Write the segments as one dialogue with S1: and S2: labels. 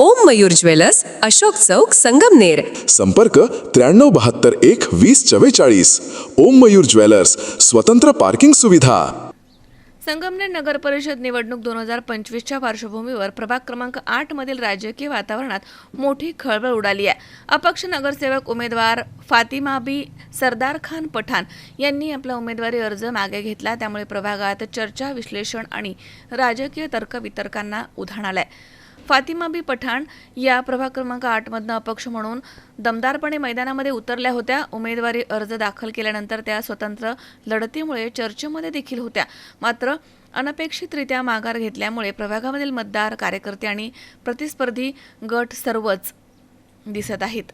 S1: ओम Mayur jewellers Ashok चौक संगमनेर.
S2: संपर्क त्र्याण्णव बहात्तर एक वीस चव्वेचाळीस. ओम मयूर ज्वेलर्स स्वतंत्र पार्किंग सुविधा.
S3: संगमनेर नगर परिषद निवडणूक दोन हजार पंचवीसच्या पार्श्वभूमीवर प्रभाग क्रमांक आठ मधील राजकीय वातावरणात मोठी खळबळ उडाली आहे. अपक्ष नगरसेवक उमेदवार फातिमा बी सरदार खान पठाण यांनी आपला उमेदवारी अर्ज मागे घेतला. त्यामुळे प्रभागात चर्चा विश्लेषण आणि राजकीय तर्कवितर्कांना उधाण आलंय. फातिमा बी पठाण या प्रभाग क्रमांक आठमधनं अपक्ष म्हणून दमदारपणे मैदानामध्ये उतरल्या होत्या. उमेदवारी अर्ज दाखल केल्यानंतर त्या स्वतंत्र लढतीमुळे चर्चेमध्ये देखील होत्या. मात्र अनपेक्षितरित्या माघार घेतल्यामुळे प्रभागामधील मतदार कार्यकर्ते आणि प्रतिस्पर्धी गट सर्वच दिसत आहेत.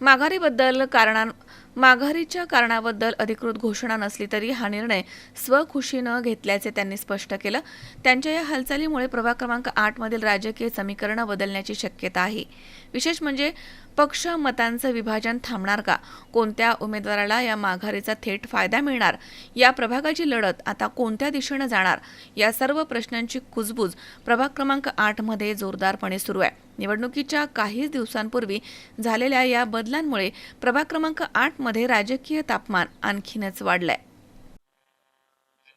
S3: माघारीबद्दल कारणां माघारीच्या कारणाबद्दल अधिकृत घोषणा नसली तरी हा निर्णय स्वखुशीनं घेतल्याचे त्यांनी स्पष्ट केलं. त्यांच्या या हालचालीमुळे प्रभाग क्रमांक आठमधील राजकीय समीकरणं बदलण्याची शक्यता आहे. विशेष म्हणजे पक्ष मतांचं विभाजन थांबणार का? कोणत्या उमेदवाराला या माघारीचा थेट फायदा मिळणार? या प्रभागाची लढत आता कोणत्या दिशेनं जाणार? या सर्व प्रश्नांची कुजबूज प्रभाग क्रमांक आठमध्ये जोरदारपणे सुरू आहे. निवडणुकीच्या काहीच दिवसांपूर्वी झालेल्या या बदलांमुळे प्रभाग क्रमांक आठमध्ये राजकीय तापमान आणखीनच वाढलंय.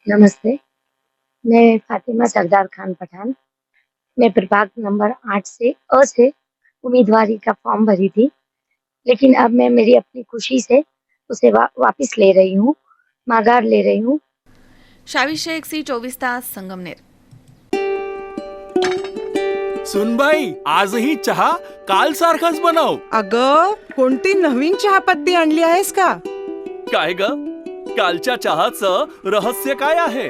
S4: नमस्ते. मैं फातिमा सरदार खान पठान. मैं प्रभाग नंबर आठ से अ से उम्मीदवारी का फॉर्म भरी थी। लेकिन अब मैं मेरी अपनी खुशी से उसे वा, वापस ले रही हूँ माघार ले रही हूँ।
S3: शावी शेख सी चोवीस तास संगमनेर
S5: सुनबाई आजही चहा काल सारखाच बनव
S6: अग कोणती नवीन चहापत्ती आणली आहेस का?
S5: काय ग? कालच्या चहाचं रहस्य काय आहे?